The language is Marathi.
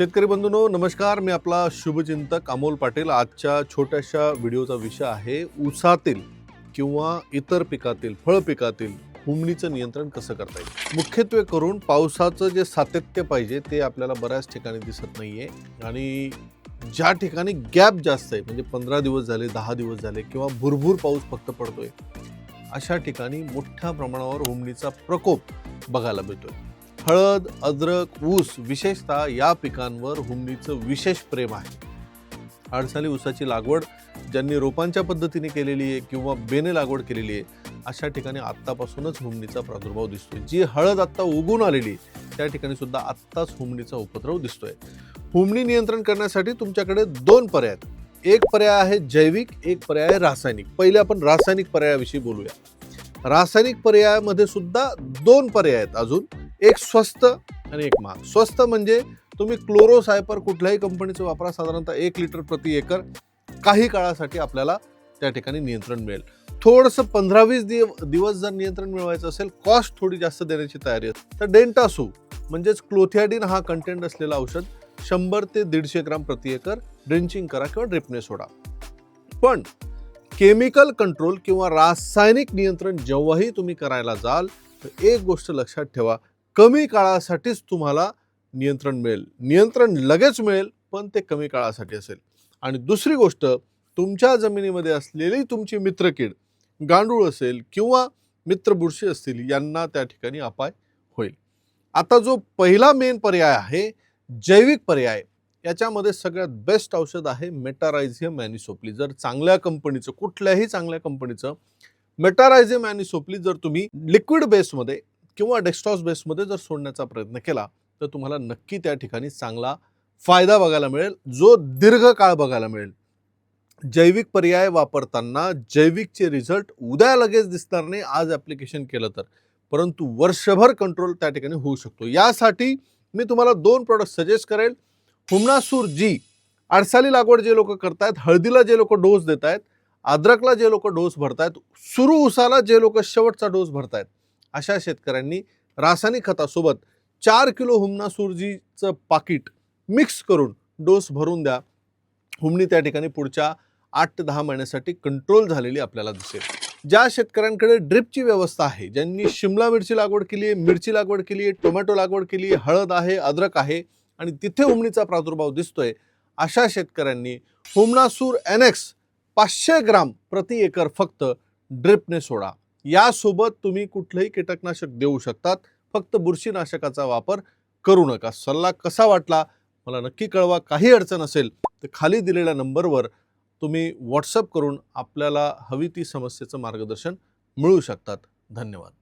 शेतकरी बंधूंनो नमस्कार. मी आपला शुभचिंतक अमोल पाटील. आजच्या छोट्याशा व्हिडिओचा विषय आहे ऊसातील किंवा इतर पिकातील फळ पिकातील हुमणीचं नियंत्रण कसं करता येईल? मुख्यत्वे करून पावसाचं जे सातत्य पाहिजे ते आपल्याला बऱ्याच ठिकाणी दिसत नाही आहे आणि ज्या ठिकाणी गॅप जास्त आहे म्हणजे पंधरा दिवस झाले दहा दिवस झाले किंवा भुरभूर पाऊस फक्त पडतोय अशा ठिकाणी मोठ्या प्रमाणावर हुमणीचा प्रकोप बघायला मिळतोय. हळद अद्रक ऊस विशेषतः या पिकांवर हुमणीचं विशेष प्रेम आहे. अडसाली ऊसाची लागवड ज्यांनी रोपांच्या पद्धतीने केलेली आहे किंवा बेने लागवड केलेली आहे अशा ठिकाणी आत्तापासूनच हुमणीचा प्रादुर्भाव दिसतोय. जी हळद आत्ता उगून आलेली त्या ठिकाणी सुद्धा आत्ताच हुमणीचा उपद्रव दिसतोय. हुमणी नियंत्रण करण्यासाठी तुमच्याकडे दोन पर्याय आहेत. एक पर्याय आहे जैविक एक पर्याय आहे रासायनिक. पहिले आपण रासायनिक पर्यायाविषयी बोलूया. रासायनिक पर्यायामध्ये सुद्धा दोन पर्याय आहेत अजून. एक स्वस्त आणि एक महाग. स्वस्त म्हणजे तुम्ही क्लोरोसायपर कुठल्याही कंपनीचं वापरा साधारणतः एक लिटर प्रति एकर काही काळासाठी आपल्याला त्या ठिकाणी नियंत्रण मिळेल. थोडंसं पंधरा वीस दिव दिवस जर नियंत्रण मिळवायचं असेल कॉस्ट थोडी जास्त देण्याची तयारी असते तर डेंटासू म्हणजेच क्लोथियाडिन हा कंटेंट असलेलं औषध शंभर ते दीडशे ग्राम प्रति एकर ड्रिंचिंग करा किंवा ड्रिपने सोडा. पण केमिकल कंट्रोल किंवा रासायनिक नियंत्रण जेव्हाही तुम्ही करायला जाल तर एक गोष्ट लक्षात ठेवा कमी काळासाठीच तुम्हाला नियंत्रण मिळेल. नियंत्रण लगेच मिळेल पण ते कमी काळासाठी असेल. आणि दुसरी गोष्ट तुमच्या जमिनीमध्ये असलेली तुमची मित्रकीड गांडूळ असेल किंवा मित्र बुरशी असतील यांना त्या ठिकाणी अपाय होईल. आता जो पहिला मेन पर्याय आहे जैविक पर्याय याच्यामध्ये सगळ्यात बेस्ट औषध आहे मेटारायझियम मॅनिसोपली जर चांगल्या कंपनीचं कुठल्याही चांगल्या कंपनीचं मेटारायझियम मॅनिसोपली जर तुम्ही लिक्विड बेसमध्ये किंवा डेस्कटॉप बेसमध्ये जर सोडण्याचा प्रयत्न केला तर तुम्हाला नक्की त्या ठिकाणी चांगला फायदा बघायला मिळेल जो दीर्घकाळ बघायला मिळेल. जैविक पर्याय वापरताना जैविकचे रिझल्ट उद्या लगेच दिसणार नाही आज ॲप्लिकेशन केलं तर. परंतु वर्षभर कंट्रोल त्या ठिकाणी होऊ शकतो. यासाठी मी तुम्हाला दोन प्रोडक्ट सजेस्ट करेल. हुमनासूर जी आडसाली लागवड जे लोक करतायत हळदीला जे लोक डोस देत आहेत अद्रकला जे लोक डोस भरतायत सुरू उसाला जे लोक शेवटचा डोस भरतायत. अशा शेतकऱ्यांनी रासायनिक खतासोबत चार किलो हुमनासूरजीचं पाकिट मिक्स करून डोस भरून द्या. हुमणी त्या ठिकाणी पुढच्या आठ ते दहा महिन्यासाठी कंट्रोल झालेली आपल्याला दिसेल. ज्या शेतकऱ्यांकडे ड्रिपची व्यवस्था आहे ज्यांनी शिमला मिरची लागवड केली आहे मिरची लागवड केली आहे टोमॅटो लागवड केली आहे हळद आहे अद्रक आहे आणि तिथे हुमणीचा प्रादुर्भाव दिसतोय अशा शेतकऱ्यांनी हुमनासूर एनएक्स पाचशे ग्राम प्रति एकर फक्त ड्रिपने सोडा. यासोबत तुम्ही कुठलंही कीटकनाशक देऊ शकतात. फक्त बुरशीनाशकाचा वापर करू नका. सल्ला कसा वाटला मला नक्की कळवा. काही अडचण असेल तर खाली दिलेल्या नंबरवर तुम्ही व्हॉट्सअप करून आपल्याला हवी ती समस्येचं मार्गदर्शन मिळू शकतात. धन्यवाद.